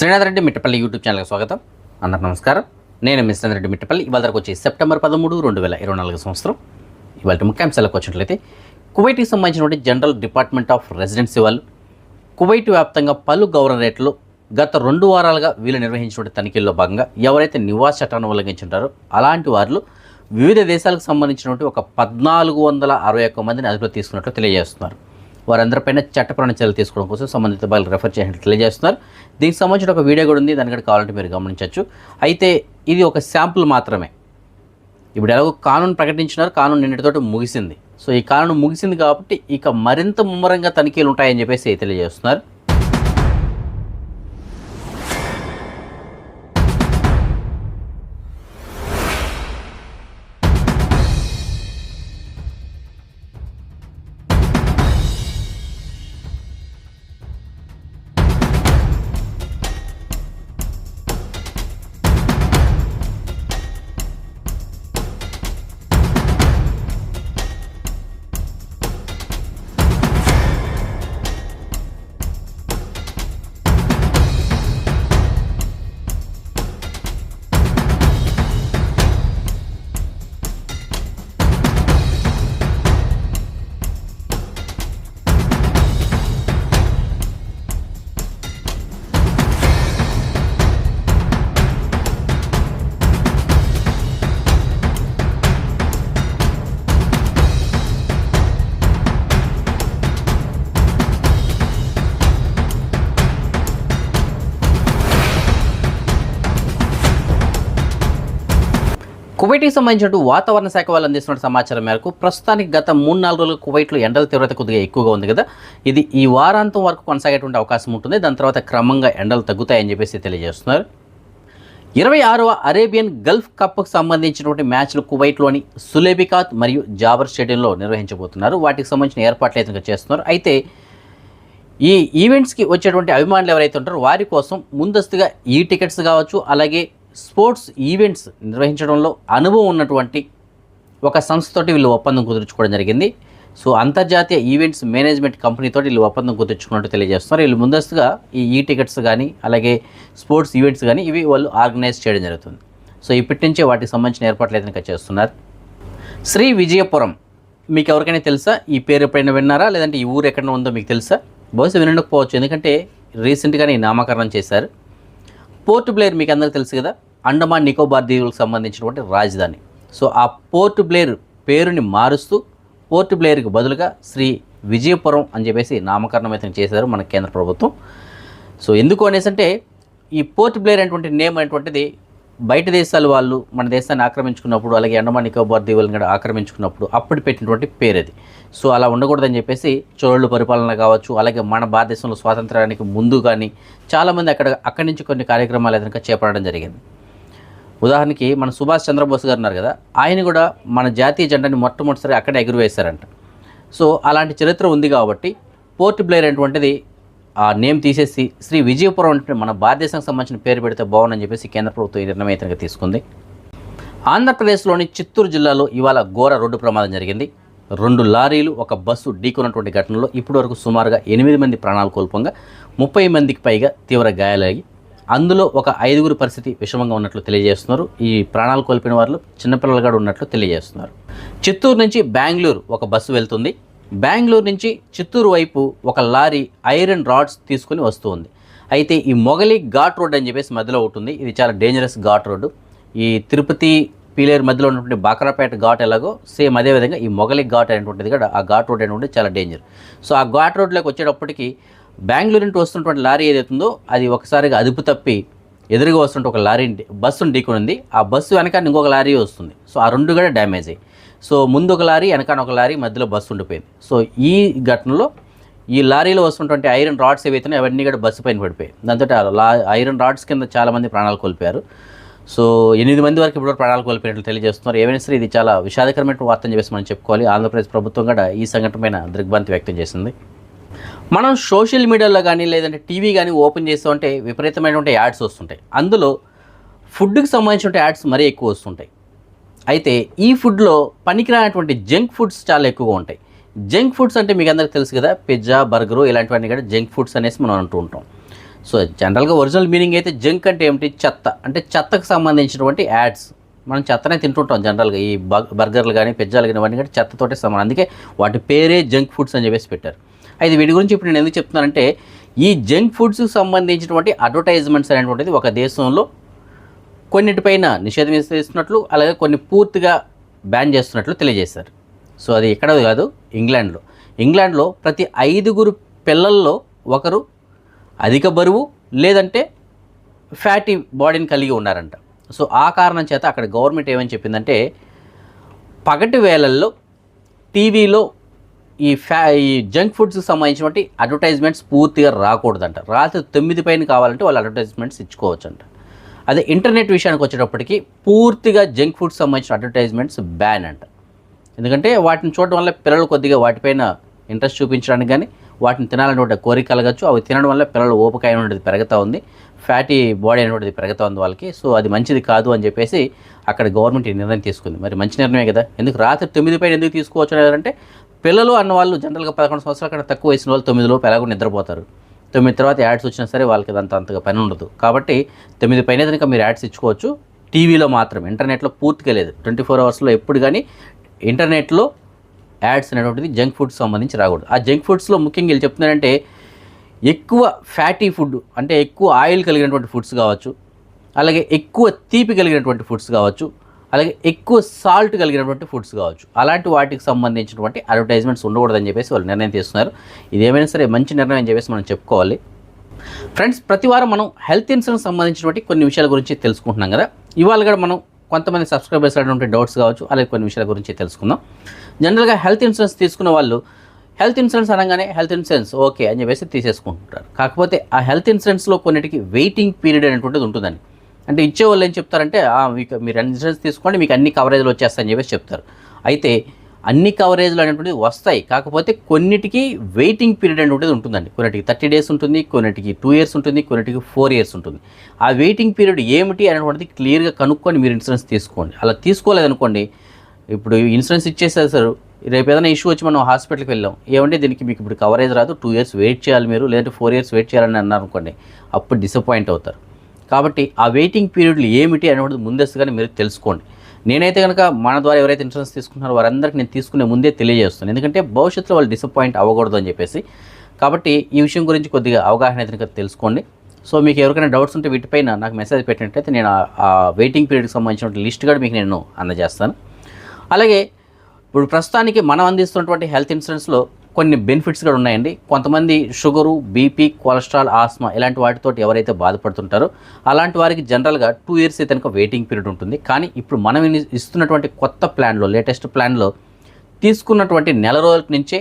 Srinath Reddy Mittapalli YouTube ఛానల్కి స్వాగతం. అందరికి నమస్కారం. నేను మీ శ్రీనాథ్ రెడ్డి మిట్టపల్లి. ఇవాళ వరకు వచ్చి సెప్టెంబర్ పదమూడు రెండు వేల ఇరవై నాలుగు సంవత్సరం. ఇవాళ ముఖ్యాంశాలకు వచ్చినట్లయితే కువైట్కి సంబంధించినటువంటి జనరల్ డిపార్ట్మెంట్ ఆఫ్ రెసిడెన్సీ వాళ్ళు కువైట్ వ్యాప్తంగా పలు గవర్నరేట్లు గత రెండు వారాలుగా వీళ్ళు నిర్వహించినటువంటి తనిఖీల్లో భాగంగా ఎవరైతే నివాస చట్టాన్ని ఉల్లంఘించుంటారో అలాంటి వారు వివిధ దేశాలకు సంబంధించినటువంటి ఒక పద్నాలుగు వందల అరవై ఒక్క మందిని అదుపులో తీసుకున్నట్లు తెలియజేస్తున్నారు. వారందరిపైన చట్టపరమైన చర్యలు తీసుకోవడం కోసం సంబంధిత బాగా రెఫర్ చేసినట్లు తెలియజేస్తున్నారు. దీనికి సంబంధించిన ఒక వీడియో కూడా ఉంది దాని కూడా కావాలంటే మీరు గమనించవచ్చు. అయితే ఇది ఒక శాంపుల్ మాత్రమే. ఇప్పుడు ఎలాగో కానూన్ ప్రకటించినారు కానూన్ నిన్నటితోటి ముగిసింది. సో ఈ కానూన్ ముగిసింది కాబట్టి ఇక మరింత ముమ్మరంగా తనిఖీలు ఉంటాయని చెప్పేసి తెలియజేస్తున్నారు. కువైట్కి సంబంధించినట్టు వాతావరణ శాఖ వాళ్ళు అందిస్తున్న సమాచారం మేరకు ప్రస్తుతానికి గత మూడు నాలుగు రోజులు కువైట్లో ఎండల తీవ్రత కొద్దిగా ఎక్కువగా ఉంది కదా. ఇది ఈ వారాంతం వరకు కొనసాగేటువంటి అవకాశం ఉంటుంది. దాని తర్వాత క్రమంగా ఎండలు తగ్గుతాయని చెప్పేసి తెలియజేస్తున్నారు. ఇరవై ఆరవ అరేబియన్ గల్ఫ్ కప్కు సంబంధించినటువంటి మ్యాచ్లు కువైట్లోని సులేబికాత్ మరియు జాబర్ స్టేడియంలో నిర్వహించబోతున్నారు. వాటికి సంబంధించిన ఏర్పాట్లు అయితే చేస్తున్నారు. అయితే ఈ ఈవెంట్స్కి వచ్చేటువంటి అభిమానులు ఎవరైతే ఉంటారో వారి కోసం ముందస్తుగా ఈ టికెట్స్ కావచ్చు అలాగే స్పోర్ట్స్ ఈవెంట్స్ నిర్వహించడంలో అనుభవం ఉన్నటువంటి ఒక సంస్థతోటి వీళ్ళు ఒప్పందం కుదుర్చుకోవడం జరిగింది. సో అంతర్జాతీయ ఈవెంట్స్ మేనేజ్మెంట్ కంపెనీతో వీళ్ళు ఒప్పందం కుదుర్చుకున్నట్టు తెలియజేస్తున్నారు. వీళ్ళు ముందస్తుగా ఈ ఈ టికెట్స్ కానీ అలాగే స్పోర్ట్స్ ఈవెంట్స్ కానీ ఇవి వాళ్ళు ఆర్గనైజ్ చేయడం జరుగుతుంది. సో ఇప్పటి నుంచే వాటికి సంబంధించిన ఏర్పాట్లు ఏదైనా చేస్తున్నారు? శ్రీ విజయపురం మీకు ఎవరికైనా తెలుసా? ఈ పేరు ఎప్పుడైనా విన్నారా? లేదంటే ఈ ఊరు ఎక్కడ ఉందో మీకు తెలుసా? బహుశా వినకపోవచ్చు. ఎందుకంటే రీసెంట్గానే ఈ నామకరణం చేశారు. పోర్ట్ బ్లేర్ మీకు అందరికీ తెలుసు కదా అండమాన్ నికోబార్ దీవులకు సంబంధించినటువంటి రాజధాని. సో ఆ పోర్ట్ బ్లేర్ పేరుని మారుస్తూ పోర్ట్ బ్లేర్కి బదులుగా శ్రీ విజయపురం అని చెప్పేసి నామకరణం అయితే చేశారు మన కేంద్ర ప్రభుత్వం. సో ఎందుకు అనేసి అంటే ఈ పోర్ట్ బ్లేర్ అనేటువంటి నేమ్ అనేటువంటిది బయట దేశాల వాళ్ళు మన దేశాన్ని ఆక్రమించుకున్నప్పుడు అలాగే అండమాన్ నికోబార్ దీవులను కూడా ఆక్రమించుకున్నప్పుడు అప్పుడు పెట్టినటువంటి పేరు అది. సో అలా ఉండకూడదని చెప్పేసి చోళ్ళు పరిపాలన కావచ్చు అలాగే మన భారతదేశంలో స్వాతంత్రానికి ముందు కానీ చాలామంది అక్కడ అక్కడి నుంచి కొన్ని కార్యక్రమాలు ఏదైనా చేపట్టడం జరిగింది. ఉదాహరణకి మన సుభాష్ చంద్రబోస్ గారు ఉన్నారు కదా ఆయన కూడా మన జాతీయ జెండాని మొట్టమొదటిసారి అక్కడే ఎగురవేశారంట. సో అలాంటి చరిత్ర ఉంది కాబట్టి పోర్ట్ బ్లేర్ అనేటువంటిది ఆ నేమ్ తీసేసి శ్రీ విజయపురం అంటే మన భారతదేశానికి సంబంధించిన పేరు పెడితే బాగుందని చెప్పేసి కేంద్ర ప్రభుత్వం ఈ నిర్ణయం తీసుకుంది. ఆంధ్రప్రదేశ్లోని చిత్తూరు జిల్లాలో ఇవాళ ఘోర రోడ్డు ప్రమాదం జరిగింది. రెండు లారీలు ఒక బస్సు ఢీకొన్నటువంటి ఘటనలో ఇప్పటివరకు సుమారుగా ఎనిమిది మంది ప్రాణాలు కోల్పోగా ముప్పై మందికి పైగా తీవ్ర గాయాలయ్యి అందులో ఒక ఐదుగురు పరిస్థితి విషమంగా ఉన్నట్లు తెలియజేస్తున్నారు. ఈ ప్రాణాలు కోల్పోయిన వారిలో చిన్నపిల్లలు కూడా ఉన్నట్లు తెలియజేస్తున్నారు. చిత్తూరు నుంచి బెంగళూరు ఒక బస్సు వెళ్తుంది. బెంగళూరు నుంచి చిత్తూరు వైపు ఒక లారీ ఐరన్ రాడ్స్ తీసుకుని వస్తూ ఉంది అయితే ఈ మొగలి ఘాట్ రోడ్ అని చెప్పేసి మధ్యలో ఉంటుంది ఇది చాలా డేంజరస్ ఘాట్ రోడ్డు. ఈ తిరుపతి పీలేరు మధ్యలో ఉన్నటువంటి బాకరాపేట ఘాట్ ఎలాగో సేమ్ అదేవిధంగా ఈ మొగలి ఘాట్ అనేటువంటిది కూడా ఆ ఘాట్ రోడ్ అనేటువంటిది చాలా డేంజర్ సో ఆ ఘాట్ రోడ్లోకి వచ్చేటప్పటికి బెంగళూరు నుండి వస్తున్నటువంటి లారీ ఏదైతుందో అది ఒకసారిగా అదుపు తప్పి ఎదురుగా వస్తుంటే ఒక లారీ బస్సును ఢీకొనింది ఆ బస్సు వెనక ఇంకొక లారీ వస్తుంది. సో ఆ రెండు కూడా డ్యామేజ్ అయ్యి సో ముందు ఒక లారీ వెనకాన ఒక లారీ మధ్యలో బస్సు ఉండిపోయింది. సో ఈ ఘటనలో ఈ లారీలో వస్తున్నటువంటి ఐరన్ రాడ్స్ ఏవైతే అవన్నీ కూడా బస్సు పైన పడిపోయాయి. దాంతో లా ఐరన్ రాడ్స్ కింద చాలామంది ప్రాణాలు కోల్పోయారు. సో ఎనిమిది మంది వరకు ఇప్పుడు ప్రాణాలు కోల్పోయినట్లు తెలియజేస్తున్నారు. ఏమైనా సరే ఇది చాలా విషాదకరమైన వార్త అని చెప్పేసి మనం చెప్పుకోవాలి. ఆంధ్రప్రదేశ్ ప్రభుత్వం కూడా ఈ సంఘటన పైన దిగ్భ్రాంతి వ్యక్తం చేసింది. మనం సోషల్ మీడియాలో కానీ లేదంటే టీవీ కానీ ఓపెన్ చేస్తూ ఉంటే విపరీతమైనటువంటి యాడ్స్ వస్తుంటాయి. అందులో ఫుడ్కి సంబంధించిన యాడ్స్ మరీ ఎక్కువ వస్తుంటాయి. అయితే ఈ ఫుడ్లో పనికిరానటువంటి జంక్ ఫుడ్స్ చాలా ఎక్కువగా ఉంటాయి. జంక్ ఫుడ్స్ అంటే మీకు అందరికీ తెలుసు కదా పిజ్జా బర్గరు ఇలాంటివన్నీ కూడా జంక్ ఫుడ్స్ అనేసి మనం అంటూ ఉంటాం. సో జనరల్గా ఒరిజినల్ మీనింగ్ అయితే జంక్ అంటే ఏమిటి? చెత్త. అంటే చెత్తకు సంబంధించినటువంటి యాడ్స్. మనం చెత్తనే తింటుంటాం జనరల్గా. ఈ బ- బర్గర్లు కానీ పిజ్జాలు కానీ ఇవన్నీ కానీ చెత్తతోటే సమానం అందుకే వాటి పేరే జంక్ ఫుడ్స్ అని చెప్పేసి పెట్టారు. అయితే వీటి గురించి ఇప్పుడు నేను ఎందుకు చెప్తున్నానంటే ఈ జంక్ ఫుడ్స్కి సంబంధించినటువంటి అడ్వర్టైజ్మెంట్స్ అనేటువంటిది ఒక దేశంలో కొన్నిటిపైన నిషేధం విధిస్తున్నట్లు అలాగే కొన్ని పూర్తిగా బ్యాన్ చేస్తున్నట్లు తెలియజేశారు. సో అది ఎక్కడ కాదు ఇంగ్లాండ్లో. ఇంగ్లాండ్లో ప్రతి ఐదుగురు పిల్లల్లో ఒకరు అధిక బరువు లేదంటే ఫ్యాటీ బాడీని కలిగి ఉన్నారంట. సో ఆ కారణం చేత అక్కడ గవర్నమెంట్ ఏమని చెప్పిందంటే పగటి వేళల్లో టీవీలో ఈ ఫ్యా ఈ జంక్ ఫుడ్స్కి సంబంధించినటువంటి అడ్వర్టైజ్మెంట్స్ పూర్తిగా రాకూడదంట. రాత్రి తొమ్మిది పైన కావాలంటే వాళ్ళు అడ్వర్టైజ్మెంట్స్ ఇచ్చుకోవచ్చు అంట అదే ఇంటర్నెట్ విషయానికి వచ్చేటప్పటికి పూర్తిగా జంక్ ఫుడ్ సంబంధించిన అడ్వర్టైజ్మెంట్స్ బ్యాన్ అంట. ఎందుకంటే వాటిని చూడడం వల్ల పిల్లలు కొద్దిగా వాటిపైన ఇంట్రెస్ట్ చూపించడానికి కానీ వాటిని తినాలనేటువంటి కోరిక కలగచ్చు. అవి తినడం వల్ల పిల్లల ఓపిక అనేటువంటిది పెరుగుతూ ఉంది. ఫ్యాటీ బాడీ అనేటువంటిది పెరుగుతూ ఉంది వాళ్ళకి. సో అది మంచిది కాదు అని చెప్పేసి అక్కడ గవర్నమెంట్ ఈ నిర్ణయం తీసుకుంది. మరి మంచి నిర్ణయమే కదా? ఎందుకు రాత్రి తొమ్మిది పైన ఎందుకు తీసుకోవచ్చు అంటే పిల్లలు అన్న వాళ్ళు జనరల్గా పదకొండు సంవత్సరాల కన్నా తక్కువ వయసు వాళ్ళు తొమ్మిది లోపు ఎలాగో నిద్రపోతారు. తొమ్మిది తర్వాత యాడ్స్ వచ్చినా సరే వాళ్ళకి అంత అంతగా పని ఉండదు. కాబట్టి తొమ్మిది పైన కనుక మీరు యాడ్స్ ఇచ్చుకోవచ్చు. టీవీలో మాత్రం ఇంటర్నెట్లో పూర్తిగా లేదు. ట్వంటీ ఫోర్ అవర్స్లో ఎప్పుడు కానీ ఇంటర్నెట్లో యాడ్స్ అనేటువంటిది జంక్ ఫుడ్స్ సంబంధించి రాకూడదు. ఆ జంక్ ఫుడ్స్లో ముఖ్యంగా వీళ్ళు చెప్తున్నారంటే ఎక్కువ ఫ్యాటీ ఫుడ్ అంటే ఎక్కువ ఆయిల్ కలిగినటువంటి ఫుడ్స్ కావచ్చు. అలాగే ఎక్కువ తీపి కలిగినటువంటి ఫుడ్స్ కావచ్చు. అలాగే ఎక్కువ సాల్ట్ కలిగినటువంటి ఫుడ్స్ కావచ్చు. అలాంటి వాటికి సంబంధించినటువంటి అడ్వర్టైజ్మెంట్స్ ఉండకూడదని చెప్పేసి వాళ్ళు నిర్ణయం తీసుకున్నారు. ఇదేమైనా సరే మంచి నిర్ణయం అని చెప్పేసి మనం చెప్పుకోవాలి. ఫ్రెండ్స్ ప్రతి వారం మనం హెల్త్ ఇన్సూరెన్స్ సంబంధించినటువంటి కొన్ని విషయాల గురించి తెలుసుకుంటున్నాం కదా. ఇవాళ కూడా మనం కొంతమంది సబ్స్క్రైబర్స్ అటువంటి డౌట్స్ కావచ్చు అలాగే కొన్ని విషయాల గురించి తెలుసుకుందాం. జనరల్గా హెల్త్ ఇన్సూరెన్స్ తీసుకున్న వాళ్ళు హెల్త్ ఇన్సూరెన్స్ అనగానే హెల్త్ ఇన్సూరెన్స్ ఓకే అని చెప్పేసి తీసేసుకుంటుంటారు. కాకపోతే ఆ హెల్త్ ఇన్సూరెన్స్లో కొన్నిటికి వెయిటింగ్ పీరియడ్ అనేటువంటిది ఉంటుందండి. అంటే ఇచ్చేవాళ్ళు ఏం చెప్తారంటే మీకు మీరు ఇన్సూరెన్స్ తీసుకోండి మీకు అన్ని కవరేజ్లు వచ్చేస్తాయని చెప్పేసి చెప్తారు. అయితే అన్ని కవరేజ్లు అనేటువంటివి వస్తాయి. కాకపోతే కొన్నిటికి వెయిటింగ్ పీరియడ్ అనేటువంటిది ఉంటుందండి. కొన్నిటికి థర్టీ డేస్ ఉంటుంది కొన్నిటికి టూ ఇయర్స్ ఉంటుంది కొన్నిటికి ఫోర్ ఇయర్స్ ఉంటుంది. ఆ వెయిటింగ్ పీరియడ్ ఏమిటి అనేటువంటిది క్లియర్గా కనుక్కొని మీరు ఇన్సూరెన్స్ తీసుకోండి. అలా తీసుకోలేదనుకోండి ఇప్పుడు ఇన్సూరెన్స్ ఇచ్చేసేసారు రేపు ఏదైనా ఇష్యూ వచ్చి మనం హాస్పిటల్కి వెళ్ళాం. ఏమంటే దీనికి మీకు ఇప్పుడు కవరేజ్ రాదు టూ ఇయర్స్ వెయిట్ చేయాలి మీరు లేదంటే ఫోర్ ఇయర్స్ వెయిట్ చేయాలని అన్నారు అనుకోండి అప్పుడు డిసప్పాయింట్ అవుతారు. కాబట్టి ఆ వెయిటింగ్ పీరియడ్లు ఏమిటి అనేటువంటిది ముందస్తుగానే మీరు తెలుసుకోండి. నేనైతే కనుక మన ద్వారా ఎవరైతే ఇన్సూరెన్స్ తీసుకుంటున్నారో వారందరికీ నేను తీసుకునే ముందే తెలియజేస్తాను ఎందుకంటే భవిష్యత్తులో వాళ్ళు డిసప్పాయింట్ అవ్వకూడదు అని చెప్పేసి. కాబట్టి ఈ విషయం గురించి కొద్దిగా అవగాహన అయితే కనుక తెలుసుకోండి. సో మీకు ఎవరికైనా డౌట్స్ ఉంటే వీటిపైన నాకు మెసేజ్ పెట్టినట్టయితే నేను ఆ- ఆ వెయిటింగ్ పీరియడ్కి సంబంధించిన లిస్ట్ కూడా మీకు నేను అందజేస్తాను. అలాగే ఇప్పుడు ప్రస్తుతానికి మనం అందిస్తున్నటువంటి హెల్త్ ఇన్సూరెన్స్లో కొన్ని బెనిఫిట్స్ కూడా ఉన్నాయండి. కొంతమంది షుగరు బీపీ కొలెస్ట్రాల్ ఆస్మా ఇలాంటి వాటితో ఎవరైతే బాధపడుతుంటారో అలాంటి వారికి జనరల్గా టూ ఇయర్స్ అయితే కనుక వెయిటింగ్ పీరియడ్ ఉంటుంది. కానీ ఇప్పుడు మనం ఇస్తున్నటువంటి కొత్త ప్లాన్లో లేటెస్ట్ ప్లాన్లో తీసుకున్నటువంటి నెల రోజుల నుంచే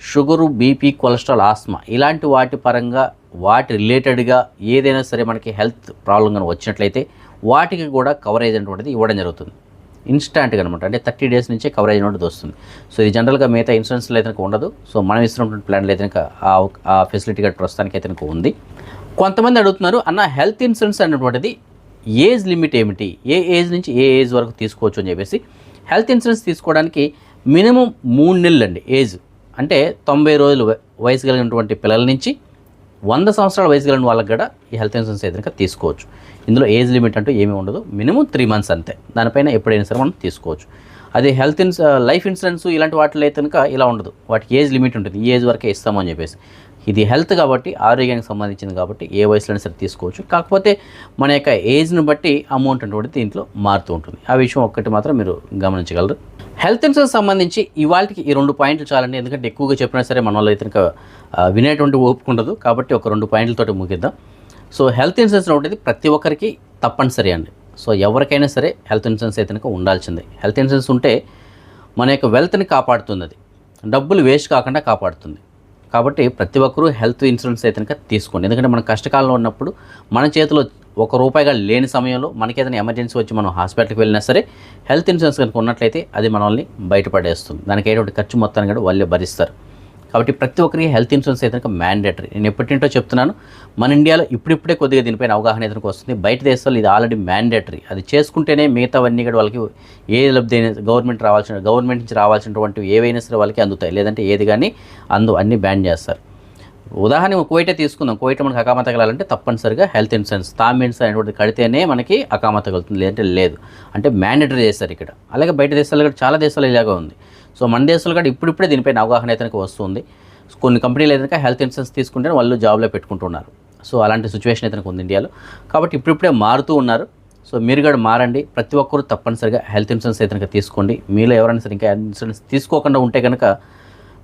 షుగరు బీపీ కొలెస్ట్రాల్ ఆస్మా ఇలాంటి వాటి పరంగా వాటి రిలేటెడ్గా ఏదైనా సరే మనకి హెల్త్ ప్రాబ్లం కానీ వచ్చినట్లయితే వాటికి కూడా కవరేజ్ అనేటువంటిది ఇవ్వడం జరుగుతుంది. ఇన్స్టాంట్గా అనమాట. అంటే థర్టీ డేస్ నుంచే కవరేజ్ అనేది వస్తుంది. సో ఇది జనరల్గా మిగతా ఇన్సూరెన్స్లో అయితే ఉండదు. సో మనం ఇస్తున్నటువంటి ప్లాన్లో అయితే ఆ ఫెసిలిటీ కూడా ప్రస్తుతానికి అయితే ఉంది. కొంతమంది అడుగుతున్నారు అన్న హెల్త్ ఇన్సూరెన్స్ అనేటువంటిది ఏజ్ లిమిట్ ఏమిటి? ఏ ఏజ్ నుంచి ఏ ఏజ్ వరకు తీసుకోవచ్చు? అని చెప్పేసి హెల్త్ ఇన్సూరెన్స్ తీసుకోవడానికి మినిమం మూడు నెలలు అండి ఏజ్. అంటే తొంభై రోజులు వ- వయసు కలిగినటువంటి పిల్లల నుంచి వంద సంవత్సరాల వయసు కలిగిన వాళ్ళకి కూడా ఈ హెల్త్ ఇన్సూరెన్స్ ఏదైనా తీసుకోవచ్చు. ఇందులో ఏజ్ లిమిట్ అంటూ ఏమీ ఉండదు. మినిమం త్రీ మంత్స్ అంతే. దానిపైన ఎప్పుడైనా సరే మనం తీసుకోవచ్చు. అదే హెల్త్ ఇన్స్ లైఫ్ ఇన్సూరెన్స్ ఇలాంటి వాటిలో అయితే కనుక ఇలా ఉండదు. వాటికి ఏజ్ లిమిట్ ఉంటుంది. ఈ ఏజ్ వరకే ఇస్తామని చెప్పేసి. ఇది హెల్త్ కాబట్టి ఆరోగ్యానికి సంబంధించింది కాబట్టి ఏ వయసులో సరే తీసుకోవచ్చు. కాకపోతే మన యొక్క ఏజ్ని బట్టి అమౌంట్ అంటే దీంట్లో మారుతూ ఉంటుంది. ఆ విషయం ఒక్కటి మాత్రం మీరు గమనించగలరు. హెల్త్ ఇన్సూరెన్స్ సంబంధించి ఇవాళకి ఈ రెండు పాయింట్లు చాలండి. ఎందుకంటే ఎక్కువగా చెప్పినా సరే మన వాళ్ళు అయితే వినేటువంటి ఓపిక ఉండదు. కాబట్టి ఒక రెండు పాయింట్లతోటి ముగిద్దాం. సో హెల్త్ ఇన్సూరెన్స్ ఉండేది ప్రతి ఒక్కరికి తప్పనిసరి అండి. సో ఎవరికైనా సరే హెల్త్ ఇన్సూరెన్స్ అయితే కనుక ఉండాల్సిందే. హెల్త్ ఇన్సూరెన్స్ ఉంటే మన యొక్క వెల్త్ని కాపాడుతుంది అది. డబ్బులు వేస్ట్ కాకుండా కాపాడుతుంది. కాబట్టి ప్రతి ఒక్కరూ హెల్త్ ఇన్సూరెన్స్ అయితే కనుక తీసుకోండి. ఎందుకంటే మనం కష్టకాలంలో ఉన్నప్పుడు మన చేతిలో ఒక రూపాయిగా లేని సమయంలో మనకి ఏదైనా ఎమర్జెన్సీ వచ్చి మనం హాస్పిటల్కి వెళ్ళినా సరే హెల్త్ ఇన్సూరెన్స్ కనుక ఉన్నట్లయితే అది మనల్ని బయటపడేస్తుంది. దానికి అయ్యేటువంటి ఖర్చు మొత్తాన్ని కూడా వాళ్ళే భరిస్తారు. కాబట్టి ప్రతి ఒక్కరికి హెల్త్ ఇన్సూరెన్స్ అయితే కనుక మ్యాండేటరీ. నేను ఎప్పటింటో చెప్తున్నాను మన ఇండియాలో ఇప్పుడిప్పుడే కొద్దిగా దీనిపైన అవగాహన అయితే వస్తుంది. బయట దేశాల్లో ఇది ఆల్రెడీ మ్యాండేటరీ అది చేసుకుంటేనే మిగతావన్నీ కూడా వాళ్ళకి ఏ లబ్ధి గవర్నమెంట్ రావాల్సిన గవర్నమెంట్ నుంచి రావాల్సినటువంటి ఏవైనా సరే వాళ్ళకి అందుతాయి. లేదంటే ఏది కానీ అందు అన్నీ బ్యాన్ చేస్తారు. ఉదాహరణ కువైటే తీసుకుందాం. కువైట్ మనకి అకామత తగలాలంటే తప్పనిసరిగా హెల్త్ ఇన్సూరెన్స్ తామ్ ఇన్సూరెన్స్ అనేటువంటిది కడితేనే మనకి అకామత తగులుతుంది లేదంటే లేదు. అంటే మ్యాండేటరీ చేస్తారు ఇక్కడ. అలాగే బయట దేశాల్లో కూడా చాలా దేశాలు ఇలాగే ఉంది. సో మన దేశంలో కూడా ఇప్పుడిప్పుడే దీనిపైన అవగాహన అయితే వస్తుంది. కొన్ని కంపెనీలు ఏదైనా హెల్త్ ఇన్సూరెన్స్ తీసుకుంటే వాళ్ళు జాబ్లో పెట్టుకుంటున్నారు. సో అలాంటి సిచ్యువేషన్ అయితే ఉంది ఇండియాలో. కాబట్టి ఇప్పుడిప్పుడే మారుతూ ఉన్నారు. సో మీరు కూడా మారండి. ప్రతి ఒక్కరూ తప్పనిసరిగా హెల్త్ ఇన్సూరెన్స్ అయితే తీసుకోండి. మీలో ఎవరైనా సరే ఇంకా ఇన్సూరెన్స్ తీసుకోకుండా ఉంటే కనుక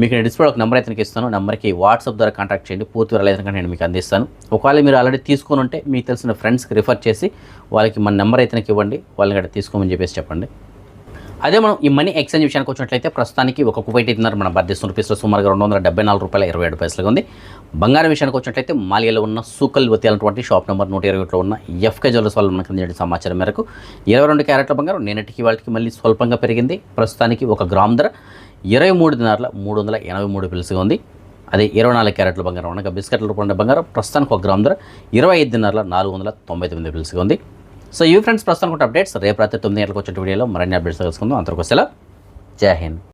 మీకు నేను డిస్ప్లే ఒక నెంబర్ అయితే ఇస్తాను. నెంబర్కి వాట్సాప్ ద్వారా కాంటాక్ట్ చేయండి. పూర్తి వివరాలు నేను మీకు అందిస్తాను. ఒకవేళ మీరు ఆల్రెడీ తీసుకొని ఉంటే మీకు తెలిసిన ఫ్రెండ్స్కి రిఫర్ చేసి వాళ్ళకి మన నెంబర్ అయితే నాకు ఇవ్వండి. వాళ్ళని కూడా తీసుకోమని చెప్పేసి చెప్పండి. అదే మనం ఈ మనీ ఎక్స్చేంజ్ విషయానికి వచ్చినట్లయితే ప్రస్తుతానికి ఒక కువైట్ ఇస్తున్నారు మన భారతదేశం రూపీస్లో సుమారుగా రెండు వందల డెబ్బై నాలుగు రూపాయల ఇరవై ఏడు పైసలుగా ఉంది. బంగారం విషయానికి వచ్చినట్లయితే మాలియాలో ఉన్న సూకల్ వతేలటువంటి షాప్ నెంబర్ నూట ఇరవై ఒకటిలో ఉన్న ఎఫ్కే జ్యువెలర్స్ వాళ్ళు మనకు అందించిన సమాచారం మేరకు ఇరవై రెండు క్యారెట్ల బంగారం నేనటికి వాళ్ళకి మళ్ళీ స్వల్పంగా పెరిగింది. ప్రస్తుతానికి ఒక గ్రామ్ ధర ఇరవై మూడు దినార్ల మూడు వందల ఎనభై మూడు పిలుసుగా ఉంది. అదే ఇరవై నాలుగు క్యారెట్ల బంగారం అనగా బిస్కెట్ల రూపంలో బంగారం ప్రస్తుతానికి ఒక గ్రామ్ ధర ఇరవై ఐదు దినార్ల నాలుగు వందల తొంభై తొమ్మిది పిలుసుగా ఉంది. సో ఈ ఫ్రెండ్స్ ప్రస్తుతానికి అప్డేట్స్. రేపు రాత్రి తొమ్మిది గంటలకు వచ్చే వీడియోలో మరిన్ని అప్డేట్స్ తెలుసుకుందాం. అంతవరకు జై హింద్.